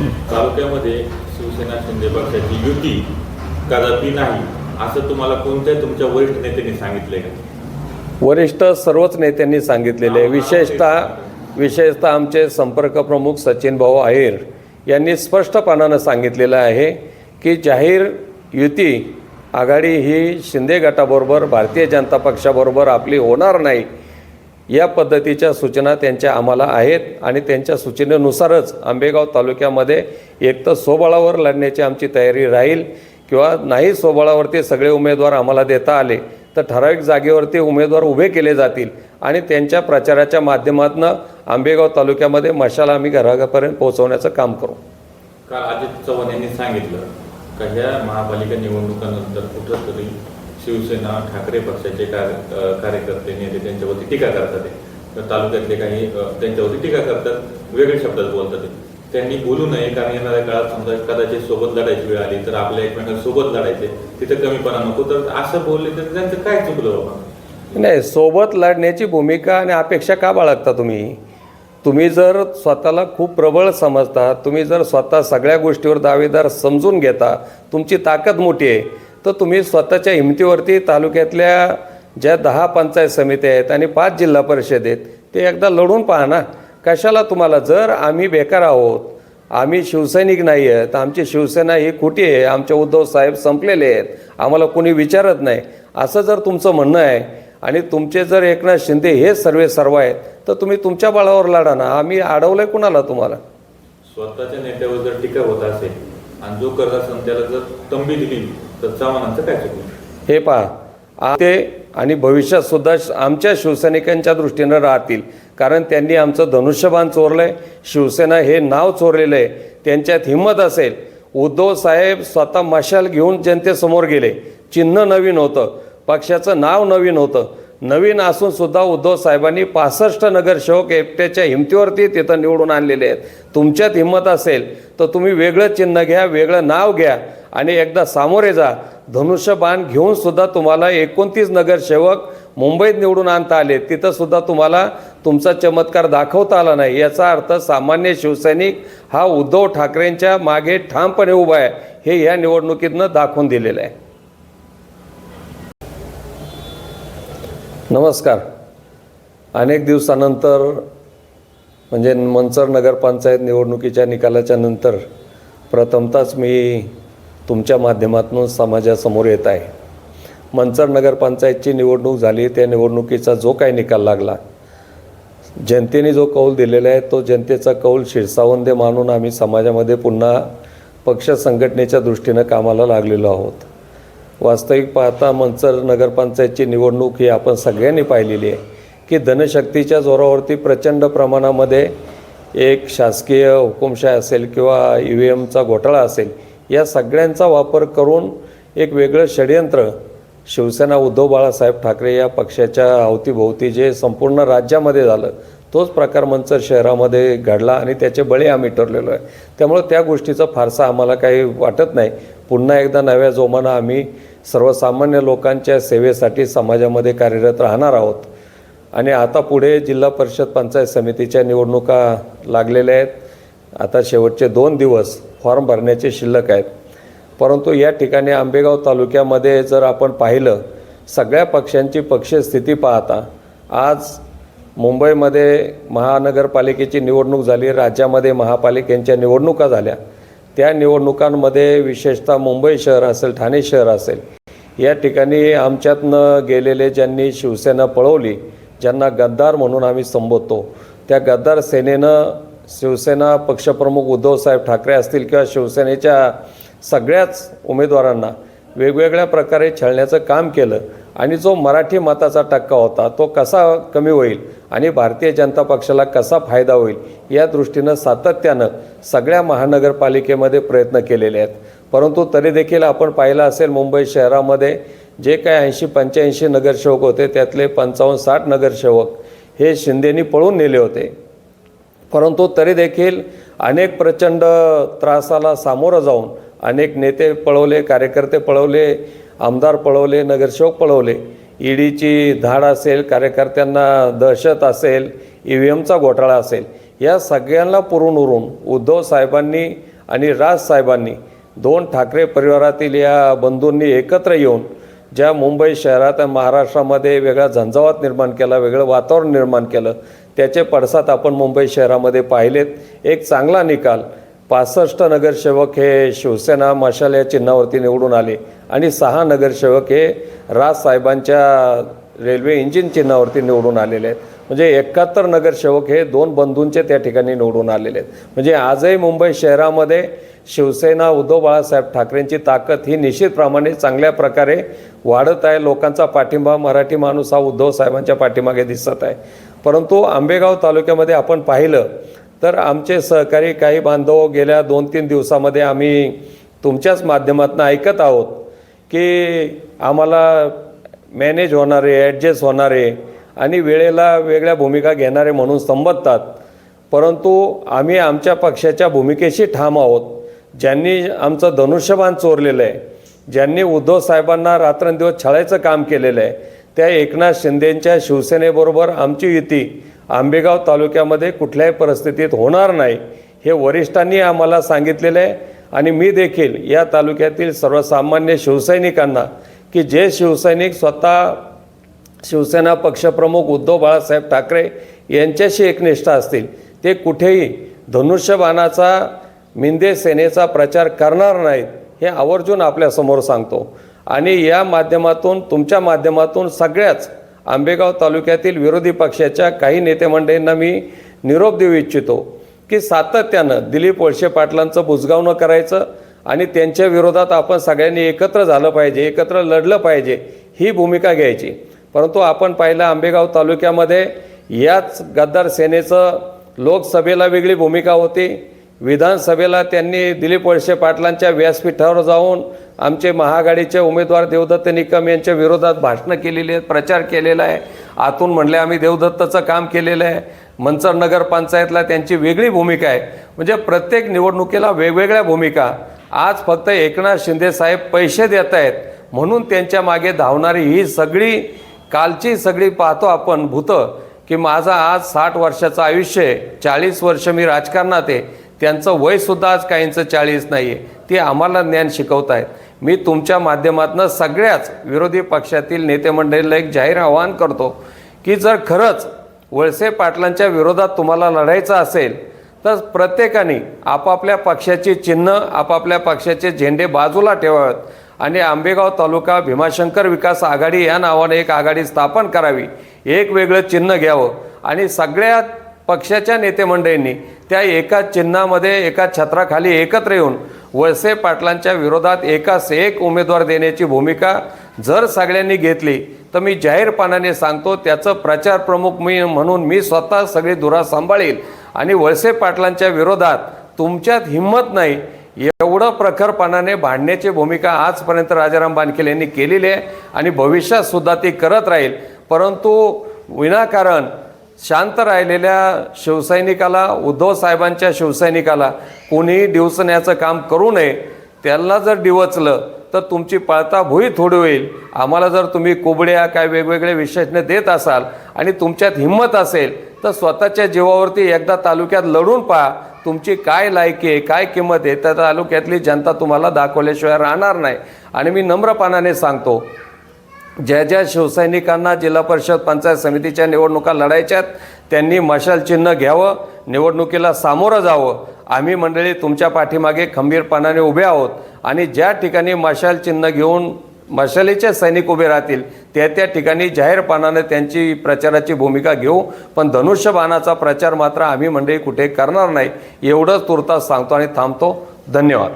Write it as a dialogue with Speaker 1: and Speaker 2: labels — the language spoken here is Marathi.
Speaker 1: तालुक्यामध्ये शिवसेना शिंदे पक्षाची युती कदापि नाही असं तुम्हाला कोणत्या तुमच्या वरिष्ठ नेत्यांनी सांगितलंय का?
Speaker 2: वरिष्ठ सर्वच नेत्यांनी सांगितलेले आहे. विशेषतः विशेषतः आमचे संपर्क प्रमुख सचिन भाऊ आहेर यांनी स्पष्टपणानं सांगितलेलं आहे की जाहीर युती आघाडी ही शिंदे गटाबरोबर भारतीय जनता पक्षाबरोबर आपली होणार नाही. या पद्धतीच्या सूचना त्यांच्या आम्हाला आहेत आणि त्यांच्या सूचनेनुसारच आंबेगाव तालुक्यामध्ये एक तर स्वबळावर लढण्याची आमची तयारी राहील किंवा नाही स्वबळावरती सगळे उमेदवार आम्हाला देता आले तर ठराविक जागेवरती उमेदवार उभे केले जातील आणि त्यांच्या प्रचाराच्या माध्यमातून आंबेगाव तालुक्यामध्ये मशाला आम्ही घरापर्यंत पोहोचवण्याचं काम करू.
Speaker 1: काल अजित चव्हाण यांनी सांगितलं का ह्या महापालिका निवडणुकानंतर कुठंतरी शिवसेना ठाकरे पक्षाचे कार्यकर्ते नेते त्यांच्यावरती टीका करतात ते. तर तालुक्यातले काही त्यांच्यावरती टीका करतात वेगळ्या शब्दात बोलतात त्यांनी बोलू नये कारण येणाऱ्या काळात समजा कदाचित सोबत लढायची वेळ आली तर आपल्या एकमेकांसोबत लढायचे तिथे कमीपणा नको. तर असं बोलले तर त्यांचं काय चुकलं बाबा?
Speaker 2: नाही सोबत लढण्याची भूमिका आणि अपेक्षा का बाळगता तुम्ही? तुम्ही जर स्वतःला खूप प्रबळ समजता तुम्ही जर स्वतः सगळ्या गोष्टीवर दावेदार समजून घेता तुमची ताकद मोठी आहे. तर तुम्ही स्वतःच्या हिमतीवरती तालुक्यातल्या ज्या दहा पंचायत समित्या आहेत आणि पाच जिल्हा परिषद आहेत ते एकदा लढून पहा ना. कशाला तुम्हाला जर आम्ही बेकार आहोत आम्ही शिवसैनिक नाही आहेत आमची शिवसेना ही खोटी आहे आमचे उद्धव साहेब संपलेले आहेत आम्हाला कोणी विचारत नाही. असं जर तुमचं म्हणणं आहे आणि तुमचे जर एकनाथ शिंदे हे सर्वे सर्व आहेत तर तुम्ही तुमच्या बळावर लढा ना. आम्ही अडवलंय कुणाला तुम्हाला?
Speaker 1: स्वतःच्या नेत्यावर जर टीका होत असेल आणि जो करत असेल त्याला जर तंबी दिली
Speaker 2: हे पहा आ- ते आणि भविष्यात सुद्धा आमच्या शिवसैनिकांच्या दृष्टीनं राहतील. कारण त्यांनी आमचं धनुष्यबाण चोरलंय शिवसेना हे नाव चोरलेलं आहे त्यांच्यात हिंमत असेल. उद्धव साहेब स्वतः मशाल घेऊन जनतेसमोर गेले. चिन्ह नवीन होतं पक्षाचं नाव नवीन होतं. नवीन असून सुद्धा उद्धव साहेबांनी पासष्ट नगरसेवक एकट्याच्या हिमतीवरती तिथं निवडून आणलेले आहेत. तुमच्यात हिंमत असेल तर तुम्ही वेगळं चिन्ह घ्या वेगळं नाव घ्या. आणि एकदा सामोरे जा. धनुष्यबाण घेऊन सुद्धा तुम्हाला एकोणतीस नगरसेवक मुंबईत निवडून आणता आले. तिथंसुद्धा तुम्हाला तुमचा चमत्कार दाखवता आला नाही. याचा अर्थ सामान्य शिवसैनिक हा उद्धव ठाकरेंच्या मागे ठामपणे उभा आहे. हे या निवडणुकीतनं दाखवून दिलेलं आहे. नमस्कार. अनेक दिवसानंतर म्हणजे मंचर नगरपंचायत निवडणुकीच्या निकालाच्या नंतर प्रथमतच मी तुमच्या माध्यमातून समाजासमोर येत आहे. मंचर नगरपंचायतची निवडणूक झाली त्या निवडणुकीचा जो काही निकाल लागला जनतेने जो कौल दिलेला आहे तो जनतेचा कौल शिरसावंदे मानून आम्ही समाजामध्ये पुन्हा पक्ष संघटनेच्या दृष्टीनं कामाला लागलेलो आहोत. वास्तविक पाहता मंचर नगरपंचायतची निवडणूक ही आपण सगळ्यांनी पाहिलेली आहे की धनशक्तीच्या जोरावरती प्रचंड प्रमाणामध्ये एक शासकीय हुकुमशाही असेल किंवा ई व्ही एमचा घोटाळा असेल या सगळ्यांचा वापर करून एक वेगळं षडयंत्र शिवसेना उद्धव बाळासाहेब ठाकरे या पक्षाच्या अवतीभोवती जे संपूर्ण राज्यामध्ये झालं तोच प्रकार मंचर शहरामध्ये घडला आणि त्याचे बळी आम्ही ठरलेलो आहे. त्यामुळं त्या गोष्टीचा फारसा आम्हाला काही वाटत नाही. पुन्हा एकदा नव्या जोमानं आम्ही सर्वसामान्य लोकांच्या सेवेसाठी समाजामध्ये कार्यरत राहणार आहोत. आणि आता पुढे जिल्हा परिषद पंचायत समितीच्या निवडणुका लागलेल्या आहेत. आता शेवटचे दोन दिवस फॉर्म भरण्याचे शिल्लक आहेत. परंतु या ठिकाणी आंबेगाव तालुक्यामध्ये जर आपण पाहिलं सगळ्या पक्षांची पक्षस्थिती पाहता आज मुंबईमध्ये महानगरपालिकेची निवडणूक झाली राज्यामध्ये महापालिकेच्या निवडणुका झाल्या. त्या निवडणुकांमध्ये विशेषतः मुंबई शहर असेल ठाणे शहर असेल या ठिकाणी आमच्यातनं गेलेले ज्यांनी शिवसेना पळवली ज्यांना गद्दार म्हणून आम्ही संबोधतो त्या गद्दार सेनेनं शिवसेना पक्षप्रमुख उद्धवसाहेब ठाकरे असतील किंवा शिवसेनेच्या सगळ्याच उमेदवारांना वेगवेगळ्या प्रकारे छळण्याचं काम केलं आणि जो मराठी मताचा टक्का होता तो कसा कमी होईल आणि भारतीय जनता पक्षाला कसा फायदा होईल या दृष्टीनं सातत्यानं सगळ्या महानगरपालिकेमध्ये प्रयत्न केलेले आहेत. परंतु तरी देखील आपण पाहिलं असेल मुंबई शहरामध्ये जे काही ऐंशी पंच्याऐंशी नगरसेवक होते त्यातले पंचावन्न साठ नगरसेवक हे शिंदेनी पळून नेले होते. परंतु तरी देखील अनेक प्रचंड त्रासाला सामोरं जाऊन अनेक नेते पळवले कार्यकर्ते पळवले आमदार पळवले नगरसेवक पळवले. ईडीची धाड असेल कार्यकर्त्यांना दहशत असेल ई व्ही एमचा घोटाळा असेल या सगळ्यांना पुरून उरून उद्धव साहेबांनी आणि राजसाहेबांनी दोन ठाकरे परिवारातील या बंधूंनी एकत्र येऊन ज्या मुंबई शहरात महाराष्ट्रामध्ये वेगळा झंझावात निर्माण केला वेगळं वातावरण निर्माण केलं त्याचे पडसाद आपण मुंबई शहरामध्ये पाहिलेत. एक चांगला निकाल. पासष्ट नगरसेवक हे शिवसेना मशाल या चिन्हावरती निवडून आले. आणि सहा नगरसेवक हे राजसाहेबांच्या रेल्वे इंजिन चिन्हावरती निवडून आलेले आहेत. म्हणजे एकाहत्तर नगरसेवक हे दोन बंधूंचे त्या ठिकाणी निवडून आलेले आहेत. म्हणजे आजही मुंबई शहरामध्ये शिवसेना उद्धव बाळासाहेब ठाकरेंची ताकद ही निश्चितप्रमाणे चांगल्या प्रकारे वाढत आहे. लोकांचा पाठिंबा मराठी माणूस हा उद्धव साहेबांच्या पाठीमागे दिसत आहे. परंतु आंबेगाव तालुक्यामध्ये आपण पाहिलं तर आमचे सहकारी काही बांधव गेल्या दोन तीन दिवसामध्ये आम्ही तुमच्याच माध्यमातून ऐकत आहोत की आम्हाला मॅनेज होणारे ॲडजस्ट होणारे आणि वेळेला वेगळ्या भूमिका घेणारे म्हणून संबोधतात. परंतु आम्ही आमच्या पक्षाच्या भूमिकेशी ठाम आहोत. ज्यांनी आमचं धनुष्यबाण चोरलेलं आहे ज्यांनी उद्धव साहेबांना रात्रंदिवस छळायचं काम केलेलं आहे त्या एकनाथ शिंदेंच्या शिवसेनेबरोबर आमची युती आंबेगाव तालुक्यामध्ये कुठल्याही परिस्थितीत होणार नाही हे वरिष्ठांनी आम्हाला सांगितलेलं आहे. आणि मी देखील या तालुक्यातील सर्वसामान्य शिवसैनिकांना की जे शिवसैनिक स्वतः शिवसेना पक्षप्रमुख उद्धव बाळासाहेब ठाकरे यांच्याशी एकनिष्ठ असतील ते कुठेही धनुष्यबाणाचा मिंदे सेनेचा प्रचार करणार नाहीत हे आवर्जून आपल्यासमोर सांगतो. आणि या माध्यमातून तुमच्या माध्यमातून सगळ्याच आंबेगाव तालुक्यातील विरोधी पक्षाच्या काही नेते मंडळींना मी निरोप देऊ इच्छितो की सातत्यानं दिलीप वळसे पाटलांचं बुजगाव न करायचं आणि त्यांच्या विरोधात आपण सगळ्यांनी एकत्र झालं पाहिजे एकत्र लढलं पाहिजे ही भूमिका घ्यायची. परंतु आपण पाहिलं आंबेगाव तालुक्यामध्ये याच गद्दार सेनेचं लोकसभेला वेगळी भूमिका होती. विधानसभेला त्यांनी दिलीप वळसे पाटलांच्या व्यासपीठावर जाऊन आमचे महाआघाडीचे उमेदवार देवदत्त निकम यांच्या विरोधात भाषणं केलेली आहेत प्रचार केलेला आहे. आतून म्हणले आम्ही देवदत्तचं काम केलेलं आहे. मंचर नगर पंचायतला त्यांची वेगळी भूमिका आहे. म्हणजे प्रत्येक निवडणुकीला वेगवेगळ्या भूमिका. आज फक्त एकनाथ शिंदे साहेब पैसे देत आहेत. म्हणून त्यांच्या मागे धावणारी ही सगळी कालची सगळी पाहतो आपण भूतं की माझा आज साठ वर्षाचं आयुष्य आहे. चाळीस वर्ष मी राजकारणात आहे. त्यांचं वयसुद्धा आज काहींचं चाळीस नाही आहे ते आम्हाला ज्ञान शिकवत आहेत मी तुमच्या माध्यमातून सगळ्याच विरोधी पक्षातील नेते मंडळीला एक जाहीर आवाहन करतो की जर खरंच वळसे पाटलांच्या विरोधात तुम्हाला लढायचं असेल तर प्रत्येकाने आपापल्या पक्षाची चिन्ह आपापल्या पक्षाचे झेंडे बाजूला ठेवावेत आणि आंबेगाव तालुका भीमाशंकर विकास आघाडी या नावाने एक आघाडी स्थापन करावी एक वेगळं चिन्ह घ्यावं आणि सगळ्या पक्षाच्या नेतेमंडळींनी त्या एका चिन्हामध्ये एका छत्राखाली एकत्र येऊन वळसे पाटलांच्या विरोधात एकास एक उमेदवार देण्याची भूमिका जर सगळ्यांनी घेतली तर मी जाहीरपणाने सांगतो त्याचं प्रचार प्रमुख मी म्हणून मी स्वतः सगळी धुरा सांभाळील. आणि वळसे पाटलांच्या विरोधात तुमच्यात हिंमत नाही एवढं प्रखरपणाने भांडण्याची भूमिका आजपर्यंत राजाराम बानखेल यांनी केलेली आहे. आणि भविष्यातसुद्धा ती करत राहील. परंतु विनाकारण शांत राहिलेल्या शिवसैनिकाला उद्धव साहेबांच्या शिवसैनिकाला कोणीही डिवचण्याचं काम करू नये त्यांना जर डिवचलं तर तुमची पळता भुई थोडी होईल. आम्हाला जर तुम्ही कोबड्या काय वेगवेगळे विशेषणे देत असाल आणि तुमच्यात हिंमत असेल तर स्वतःच्या जीवावरती एकदा तालुक्यात लढून पहा. तुमची काय लायकी आहे काय किंमत आहे त्या तालुक्यातली जनता तुम्हाला दाखवल्याशिवाय राहणार नाही. आणि मी नम्रपणाने सांगतो ज्या ज्या शिवसैनिकांना जिल्हा परिषद पंचायत समितीच्या निवडणुका लढायच्यात त्यांनी मशाल चिन्ह घ्यावं निवडणुकीला सामोरं जावं. आम्ही मंडळी तुमच्या पाठीमागे खंबीरपणाने उभे आहोत आणि ज्या ठिकाणी मशाल चिन्ह घेऊन मशालीचे सैनिक उभे राहतील त्या त्या ठिकाणी जाहीरपणाने त्यांची प्रचाराची भूमिका घेऊ. पण धनुष्यबाणाचा प्रचार मात्र आम्ही मंडळी कुठे करणार नाही एवढंच तुर्तास सांगतो आणि थांबतो. धन्यवाद.